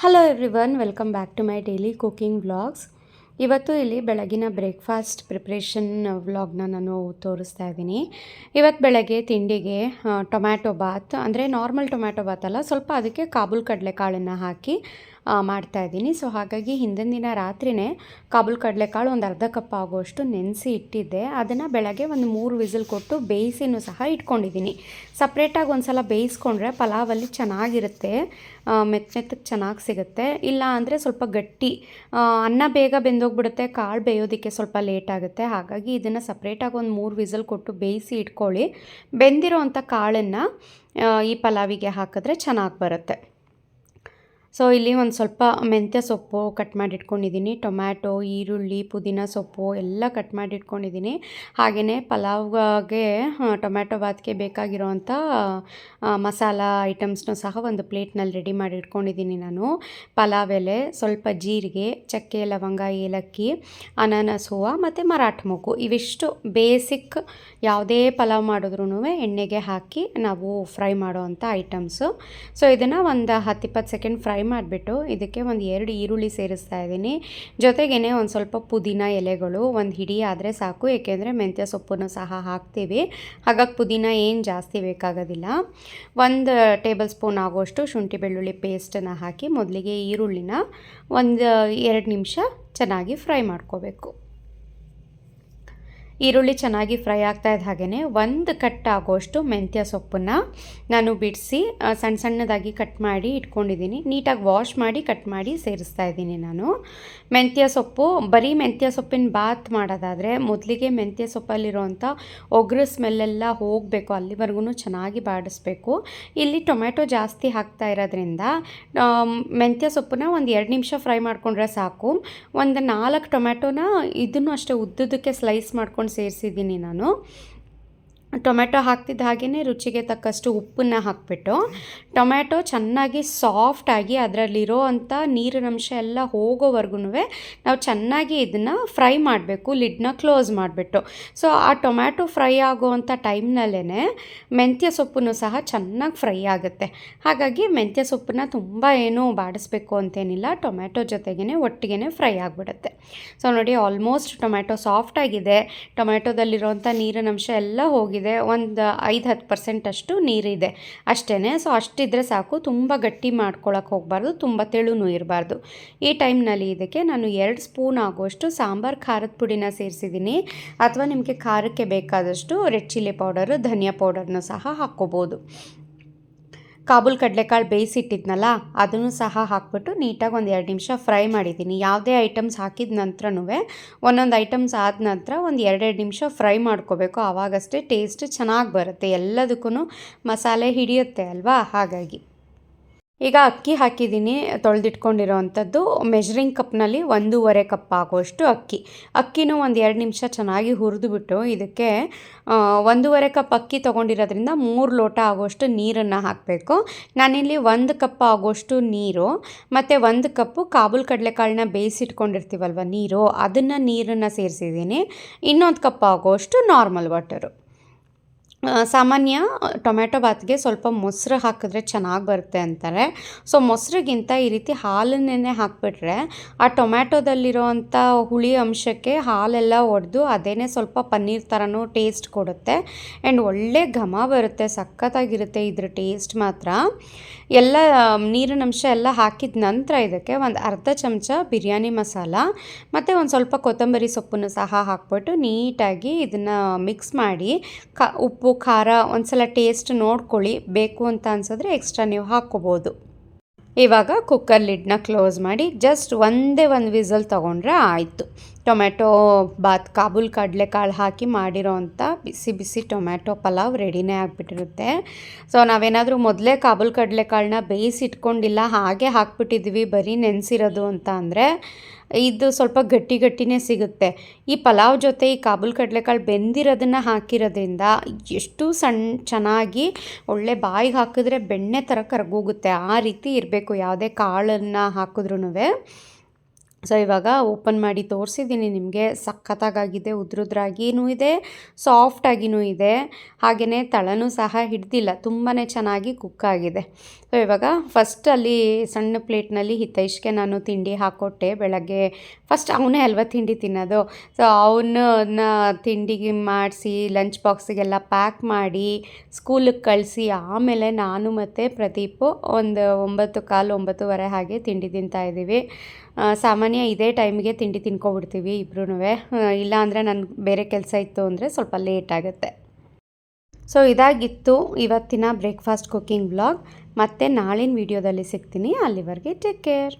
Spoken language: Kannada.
Hello everyone welcome back to my daily cooking vlogs ಇವತ್ತು ಇಲ್ಲಿ ಬೆಳಗಿನ ಬ್ರೇಕ್ಫಾಸ್ಟ್ ಪ್ರಿಪ್ರೇಷನ್ ವ್ಲಾಗ್ನ ನಾನು ತೋರಿಸ್ತಾ ಇದ್ದೀನಿ. ಇವತ್ತು ಬೆಳಗ್ಗೆ ತಿಂಡಿಗೆ ಟೊಮ್ಯಾಟೊ ಬಾತ್ ಅಂದರೆ ನಾರ್ಮಲ್ ಟೊಮ್ಯಾಟೊ ಬಾತ್ ಅಲ್ಲ, ಸ್ವಲ್ಪ ಅದಕ್ಕೆ ಕಾಬೂಲ್ ಕಡಲೆಕಾಳನ್ನು ಹಾಕಿ ಮಾಡ್ತಾ ಇದ್ದೀನಿ. ಸೊ ಹಾಗಾಗಿ ಹಿಂದಿನ ದಿನ ರಾತ್ರಿನೇ ಕಾಬೂಲ್ ಕಡಲೆಕಾಳು ಒಂದು ಅರ್ಧ ಕಪ್ ಆಗುವಷ್ಟು ನೆನೆಸಿ ಇಟ್ಟಿದ್ದೆ. ಅದನ್ನು ಬೆಳಗ್ಗೆ ಒಂದು ಮೂರು ವಿಸಿಲ್ ಕೊಟ್ಟು ಬೇಯಿಸಿನೂ ಸಹ ಇಟ್ಕೊಂಡಿದ್ದೀನಿ. ಸಪ್ರೇಟಾಗಿ ಒಂದು ಸಲ ಬೇಯಿಸ್ಕೊಂಡ್ರೆ ಪಲಾವಲ್ಲಿ ಚೆನ್ನಾಗಿರುತ್ತೆ. ಮೆತ್ತ ಮೆತ್ತಗೆ ಚೆನ್ನಾಗಿ ಸಿಗುತ್ತೆ. ಇಲ್ಲ ಅಂದರೆ ಸ್ವಲ್ಪ ಗಟ್ಟಿ ಅನ್ನ ಬೇಗ ಬೆಂದೋಗ್ಬಿಡುತ್ತೆ, ಕಾಳು ಬೇಯೋದಕ್ಕೆ ಸ್ವಲ್ಪ ಲೇಟ್ ಆಗುತ್ತೆ. ಹಾಗಾಗಿ ಇದನ್ನು ಸಪ್ರೇಟಾಗಿ ಒಂದು ಮೂರು ವಿಸಲ್ ಕೊಟ್ಟು ಬೇಯಿಸಿ ಇಟ್ಕೊಳ್ಳಿ. ಬೆಂದಿರೋ ಅಂಥ ಕಾಳನ್ನು ಈ ಪಲಾವಿಗೆ ಹಾಕಿದ್ರೆ ಚೆನ್ನಾಗಿ ಬರುತ್ತೆ. ಸೊ ಇಲ್ಲಿ ಒಂದು ಸ್ವಲ್ಪ ಮೆಂತ್ಯ ಸೊಪ್ಪು ಕಟ್ ಮಾಡಿಟ್ಕೊಂಡಿದ್ದೀನಿ. ಟೊಮ್ಯಾಟೊ, ಈರುಳ್ಳಿ, ಪುದೀನ ಸೊಪ್ಪು ಎಲ್ಲ ಕಟ್ ಮಾಡಿ ಇಟ್ಕೊಂಡಿದ್ದೀನಿ ಹಾಗೆಯೇ ಪಲಾವ್ಗೆ ಟೊಮ್ಯಾಟೊ ಬಾತ್ಗೆ ಬೇಕಾಗಿರೋವಂಥ ಮಸಾಲ ಐಟಮ್ಸ್ನೂ ಸಹ ಒಂದು ಪ್ಲೇಟ್ನಲ್ಲಿ ರೆಡಿ ಮಾಡಿ ಇಟ್ಕೊಂಡಿದ್ದೀನಿ ನಾನು. ಪಲಾವ್ ಎಲೆ, ಸ್ವಲ್ಪ ಜೀರಿಗೆ, ಚಕ್ಕೆ, ಲವಂಗ, ಏಲಕ್ಕಿ, ಅನಾನಸ್ ಹೂವು ಮತ್ತು ಮರಾಠ ಮೊಗ್ಗು ಇವಿಷ್ಟು ಬೇಸಿಕ್ ಯಾವುದೇ ಪಲಾವ್ ಮಾಡಿದ್ರೂ ಎಣ್ಣೆಗೆ ಹಾಕಿ ನಾವು ಫ್ರೈ ಮಾಡೋವಂಥ ಐಟಮ್ಸು. ಸೊ ಇದನ್ನು ಒಂದು ಹತ್ತಿಪ್ಪತ್ತು ಸೆಕೆಂಡ್ ಫ್ರೈ ಮಾಡಿಬಿಟ್ಟು ಇದಕ್ಕೆ ಒಂದು ಎರಡು ಈರುಳ್ಳಿ ಸೇರಿಸ್ತಾ ಇದ್ದೀನಿ. ಜೊತೆಗೇ ಒಂದು ಸ್ವಲ್ಪ ಪುದೀನ ಎಲೆಗಳು ಒಂದು ಹಿಡಿ ಆದರೆ ಸಾಕು, ಏಕೆಂದರೆ ಮೆಂತ್ಯ ಸೊಪ್ಪನ್ನು ಸಹ ಹಾಕ್ತೀವಿ. ಹಾಗಾಗಿ ಪುದೀನ ಏನು ಜಾಸ್ತಿ ಬೇಕಾಗೋದಿಲ್ಲ. ಒಂದು ಟೇಬಲ್ ಸ್ಪೂನ್ ಆಗೋಷ್ಟು ಶುಂಠಿ ಬೆಳ್ಳುಳ್ಳಿ ಪೇಸ್ಟನ್ನು ಹಾಕಿ ಮೊದಲಿಗೆ ಈರುಳ್ಳಿನ ಒಂದು ಎರಡು ನಿಮಿಷ ಚೆನ್ನಾಗಿ ಫ್ರೈ ಮಾಡ್ಕೋಬೇಕು. ಈರುಳ್ಳಿ ಚೆನ್ನಾಗಿ ಫ್ರೈ ಆಗ್ತಾ ಇದ್ದ ಹಾಗೆಯೇ ಒಂದು ಕಟ್ ಆಗೋಷ್ಟು ಮೆಂತ್ಯ ಸೊಪ್ಪನ್ನು ನಾನು ಬಿಡಿಸಿ ಸಣ್ಣ ಸಣ್ಣದಾಗಿ ಕಟ್ ಮಾಡಿ ಇಟ್ಕೊಂಡಿದ್ದೀನಿ. ನೀಟಾಗಿ ವಾಶ್ ಮಾಡಿ ಕಟ್ ಮಾಡಿ ಸೇರಿಸ್ತಾ ಇದ್ದೀನಿ ನಾನು. ಮೆಂತ್ಯ ಸೊಪ್ಪು, ಬರೀ ಮೆಂತ್ಯ ಸೊಪ್ಪಿನ ಬಾತ್ ಮಾಡೋದಾದರೆ ಮೊದಲಿಗೆ ಮೆಂತ್ಯ ಸೊಪ್ಪಲ್ಲಿರೋವಂಥ ಒಗ್ರು ಸ್ಮೆಲ್ಲೆಲ್ಲ ಹೋಗಬೇಕು, ಅಲ್ಲಿವರೆಗೂ ಚೆನ್ನಾಗಿ ಬಾಡಿಸ್ಬೇಕು. ಇಲ್ಲಿ ಟೊಮೆಟೊ ಜಾಸ್ತಿ ಹಾಕ್ತಾ ಇರೋದ್ರಿಂದ ಮೆಂತ್ಯ ಸೊಪ್ಪನ್ನ ಒಂದು ಎರಡು ನಿಮಿಷ ಫ್ರೈ ಮಾಡಿಕೊಂಡ್ರೆ ಸಾಕು. ಒಂದು ನಾಲ್ಕು ಟೊಮೆಟೊನ ಇದನ್ನು ಅಷ್ಟೇ ಉದ್ದುದಕ್ಕೆ ಸ್ಲೈಸ್ ಮಾಡ್ಕೊಂಡು ಸೇರಿಸಿದ್ದೀನಿ ನಾನು. ಟೊಮೆಟೊ ಹಾಕ್ತಿದ್ದ ಹಾಗೆಯೇ ರುಚಿಗೆ ತಕ್ಕಷ್ಟು ಉಪ್ಪನ್ನು ಹಾಕಿಬಿಟ್ಟು ಟೊಮೆಟೊ ಚೆನ್ನಾಗಿ ಸಾಫ್ಟಾಗಿ ಅದರಲ್ಲಿರೋ ಅಂಥ ನೀರಿನಂಶ ಎಲ್ಲ ಹೋಗೋವರೆಗೂ ನಾವು ಚೆನ್ನಾಗಿ ಇದನ್ನು ಫ್ರೈ ಮಾಡಬೇಕು ಲಿಡ್ನ ಕ್ಲೋಸ್ ಮಾಡಿಬಿಟ್ಟು. ಸೊ ಆ ಟೊಮ್ಯಾಟೊ ಫ್ರೈ ಆಗುವಂಥ ಟೈಮ್ನಲ್ಲೇ ಮೆಂತ್ಯ ಸೊಪ್ಪನ್ನು ಸಹ ಚೆನ್ನಾಗಿ ಫ್ರೈ ಆಗುತ್ತೆ. ಹಾಗಾಗಿ ಮೆಂತ್ಯ ಸೊಪ್ಪನ್ನ ತುಂಬ ಏನೂ ಬಾಡಿಸ್ಬೇಕು ಅಂತೇನಿಲ್ಲ, ಟೊಮ್ಯಾಟೊ ಜೊತೆಗೇ ಒಟ್ಟಿಗೆ ಫ್ರೈ ಆಗಿಬಿಡುತ್ತೆ. ಸೊ ನೋಡಿ ಆಲ್ಮೋಸ್ಟ್ ಟೊಮ್ಯಾಟೊ ಸಾಫ್ಟಾಗಿದೆ ಟೊಮ್ಯಾಟೊದಲ್ಲಿರೋಂಥ ನೀರಿನಂಶ ಎಲ್ಲ ಹೋಗಿದೆ ಒಂದು ಐದು ಹತ್ತು ಪರ್ಸೆಂಟ್ ಅಷ್ಟು ನೀರಿದೆ. ಅಷ್ಟೇ ಸೊ ಅಷ್ಟಿದ್ರೆ ಸಾಕು. ತುಂಬ ಗಟ್ಟಿ ಮಾಡ್ಕೊಳಕ್ಕೆ ಹೋಗಬಾರ್ದು. ತುಂಬ ತೆಳುನೂ ಇರಬಾರ್ದು ಈ ಟೈಮ್ನಲ್ಲಿ ಇದಕ್ಕೆ ನಾನು ಎರಡು ಸ್ಪೂನ್ ಆಗುವಷ್ಟು ಸಾಂಬಾರು, ಖಾರದ ಪುಡಿನ ಸೇರಿಸಿದ್ದೀನಿ. ಅಥವಾ ನಿಮಗೆ ಖಾರಕ್ಕೆ ಬೇಕಾದಷ್ಟು ರೆಡ್ ಚಿಲ್ಲಿ ಪೌಡರು, ಧನಿಯಾ ಪೌಡರ್ನ ಸಹ ಹಾಕ್ಕೋಬೋದು. ಕಾಬೂಲ್ ಕಡಲೆಕಾಳು ಬೇಯಿಸಿಟ್ಟಿದ್ನಲ್ಲ, ಅದನ್ನು ಸಹ ಹಾಕ್ಬಿಟ್ಟು ನೀಟಾಗಿ ಒಂದು ಎರಡು ನಿಮಿಷ ಫ್ರೈ ಮಾಡಿದ್ದೀನಿ ಯಾವುದೇ ಐಟಮ್ಸ್ ಹಾಕಿದ ನಂತರನೂ ಒಂದೊಂದು ಐಟಮ್ಸ್ ಆದ ನಂತರ ಒಂದು ಎರಡೆರಡು ನಿಮಿಷ ಫ್ರೈ ಮಾಡ್ಕೋಬೇಕು. ಆವಾಗಷ್ಟೇ ಟೇಸ್ಟ್ ಚೆನ್ನಾಗಿ ಬರುತ್ತೆ. ಎಲ್ಲದಕ್ಕೂ ಮಸಾಲೆ ಹಿಡಿಯುತ್ತೆ ಅಲ್ವಾ? ಹಾಗಾಗಿ. ಈಗ ಅಕ್ಕಿ ಹಾಕಿದ್ದೀನಿ ತೊಳೆದಿಟ್ಕೊಂಡಿರೋ ಅಂಥದ್ದು ಮೆಜರಿಂಗ್ ಕಪ್ನಲ್ಲಿ ಒಂದೂವರೆ ಕಪ್ ಆಗುವಷ್ಟು ಅಕ್ಕಿ. ಅಕ್ಕಿನೂ ಒಂದು ಎರಡು ನಿಮಿಷ ಚೆನ್ನಾಗಿ ಹುರಿದುಬಿಟ್ಟು ಇದಕ್ಕೆ ಒಂದೂವರೆ ಕಪ್ ಅಕ್ಕಿ ತೊಗೊಂಡಿರೋದ್ರಿಂದ ಮೂರು ಲೋಟ ಆಗುವಷ್ಟು ನೀರನ್ನು ಹಾಕಬೇಕು. ನಾನಿಲ್ಲಿ ಒಂದು ಕಪ್ ಆಗುವಷ್ಟು ನೀರು, ಮತ್ತು ಒಂದು ಕಪ್ಪು ಕಾಬೂಲ್ ಕಡಲೆಕಾಳನ್ನ ಬೇಯಿಸಿಟ್ಕೊಂಡಿರ್ತೀವಲ್ವ ನೀರು, ಅದನ್ನು ನೀರನ್ನು ಸೇರಿಸಿದ್ದೀನಿ. ಇನ್ನೊಂದು ಕಪ್ ಆಗುವಷ್ಟು ನಾರ್ಮಲ್ ವಾಟರು ಸಾಮಾನ್ಯ ಟೊಮ್ಯಾಟೊ ಬಾತ್ಗೆ ಸ್ವಲ್ಪ ಮೊಸರು ಹಾಕಿದ್ರೆ ಚೆನ್ನಾಗಿ ಬರುತ್ತೆ ಅಂತಾರೆ. ಸೊ, ಮೊಸರಿಗಿಂತ ಈ ರೀತಿ ಹಾಲನ್ನೇ ಹಾಕಿಬಿಟ್ರೆ ಆ ಟೊಮ್ಯಾಟೊದಲ್ಲಿರೋವಂಥ ಹುಳಿ ಅಂಶಕ್ಕೆ ಹಾಲೆಲ್ಲ ಒಡೆದು ಅದೇನೇ ಸ್ವಲ್ಪ ಪನ್ನೀರ್ ಥರನೂ ಟೇಸ್ಟ್ ಕೊಡುತ್ತೆ. ಆ್ಯಂಡ್ ಒಳ್ಳೆ ಘಮ ಬರುತ್ತೆ, ಸಖತ್ತಾಗಿರುತ್ತೆ ಇದ್ರ ಟೇಸ್ಟ್ ಮಾತ್ರ. ಎಲ್ಲ, ನೀರಿನ ಅಂಶ ಎಲ್ಲ ಹಾಕಿದ ನಂತರ ಇದಕ್ಕೆ ಒಂದು ಅರ್ಧ ಚಮಚ ಬಿರಿಯಾನಿ ಮಸಾಲ ಮತ್ತು ಒಂದು ಸ್ವಲ್ಪ ಕೊತ್ತಂಬರಿ ಸೊಪ್ಪನ್ನು ಸಹ ಹಾಕ್ಬಿಟ್ಟು ನೀಟಾಗಿ ಇದನ್ನು ಮಿಕ್ಸ್ ಮಾಡಿ ಕ, ಉಪ್ಪು ಖಾರ ಒಂದ್ಸಲ ಟೇಸ್ಟ್ ನೋಡ್ಕೊಳ್ಳಿ. ಬೇಕು ಅಂತ ಅನ್ಸಿದ್ರೆ ಎಕ್ಸ್ಟ್ರಾ ನೀವು ಹಾಕ್ಕೋಬೋದು. ಇವಾಗ ಕುಕ್ಕರ್ ಲಿಡ್ನ ಕ್ಲೋಸ್ ಮಾಡಿ ಜಸ್ಟ್ ಒಂದೇ ಒಂದು ವಿಸಲ್ ತೊಗೊಂಡ್ರೆ ಆಯಿತು. ಟೊಮೆಟೊ ಬಾತ್, ಕಾಬೂಲ್, ಕಡಲೆಕಾಳು ಹಾಕಿ ಮಾಡಿರೋ ಅಂಥ ಬಿಸಿ ಬಿಸಿ ಟೊಮ್ಯಾಟೊ ಪಲಾವ್ ರೆಡಿನೇ ಆಗಿಬಿಟ್ಟಿರುತ್ತೆ. ಸೊ ನಾವೇನಾದರೂ ಮೊದಲೇ ಕಾಬೂಲ್ ಕಡಲೆಕಾಳನ್ನ ಬೇಯಿಸಿಟ್ಕೊಂಡಿಲ್ಲ, ಹಾಗೆ ಹಾಕ್ಬಿಟ್ಟಿದ್ವಿ, ಬರೀ ನೆನೆಸಿರೋದು ಅಂತ ಅಂದರೆ ಇದು ಸ್ವಲ್ಪ ಗಟ್ಟಿ ಗಟ್ಟಿನೇ ಸಿಗುತ್ತೆ. ಈ ಪಲಾವ್ ಜೊತೆ ಈ ಕಾಬೂಲ್ ಕಡಲೆಕಾಳು ಬೆಂದಿರೋದನ್ನು ಹಾಕಿರೋದ್ರಿಂದ ಎಷ್ಟು ಸಣ್ಣ ಚೆನ್ನಾಗಿ ಒಳ್ಳೆ ಬಾಯಿಗೆ ಹಾಕಿದ್ರೆ ಬೆಣ್ಣೆ ಥರ ಕರಗೋಗುತ್ತೆ. ಆ ರೀತಿ ಇರಬೇಕು. ಯಾವುದೇ ಕಾಳನ್ನು ಹಾಕಿದ್ರೂ ಸೊ, ಇವಾಗ ಓಪನ್ ಮಾಡಿ ತೋರಿಸಿದ್ದೀನಿ ನಿಮಗೆ. ಸಖತ್ತಾಗಿದೆ ಉದ್ರುದ್ರಾಗಿನೂ ಇದೆ, ಸಾಫ್ಟಾಗಿನೂ ಇದೆ. ಹಾಗೆಯೇ ತಳನೂ ಸಹ ಹಿಡ್ದಿಲ್ಲ ತುಂಬಾ ಚೆನ್ನಾಗಿ ಕುಕ್ ಆಗಿದೆ. ಸೊ, ಇವಾಗ ಫಸ್ಟ್ ಅಲ್ಲಿ ಸಣ್ಣ ಪ್ಲೇಟ್ನಲ್ಲಿ ಹಿತೈಷ್ಗೆ ನಾನು ತಿಂಡಿ ಹಾಕ್ಕೊಟ್ಟೆ ಬೆಳಗ್ಗೆ. ಫಸ್ಟ್ ಅವನೇ ಅಲ್ವಾ ತಿಂಡಿ ತಿನ್ನೋದು. ಸೊ ಅವನ್ನ ತಿಂಡಿಗೆ ಮಾಡಿಸಿ ಲಂಚ್ ಬಾಕ್ಸಿಗೆಲ್ಲ ಪ್ಯಾಕ್ ಮಾಡಿ ಸ್ಕೂಲಿಗೆ ಕಳಿಸಿ, ಆಮೇಲೆ ನಾನು ಮತ್ತು ಪ್ರದೀಪು ಒಂದು ಒಂಬತ್ತು ಕಾಲು ಒಂಬತ್ತುವರೆ ಹಾಗೆ ತಿಂಡಿ ತಿಂತಾ ಇದ್ದೀವಿ. ಸಾಮಾನ್ಯ ಇದೇ ಟೈಮಿಗೆ ತಿಂಡಿ ತಿನ್ಕೊಬಿಡ್ತೀವಿ ಇಬ್ರೂ ಇಲ್ಲ ಅಂದರೆ ನನಗೆ ಬೇರೆ ಕೆಲಸ ಇತ್ತು ಅಂದರೆ ಸ್ವಲ್ಪ ಲೇಟ್ ಆಗುತ್ತೆ. ಸೊ, ಇದಾಗಿತ್ತು ಇವತ್ತಿನ ಬ್ರೇಕ್ಫಾಸ್ಟ್ ಕುಕ್ಕಿಂಗ್ ಬ್ಲಾಗ್ ಮತ್ತೆ ನಾಳಿನ ವೀಡಿಯೋದಲ್ಲಿ ಸಿಗ್ತೀನಿ. ಅಲ್ಲಿವರೆಗೆ ಟೇಕ್ ಕೇರ್.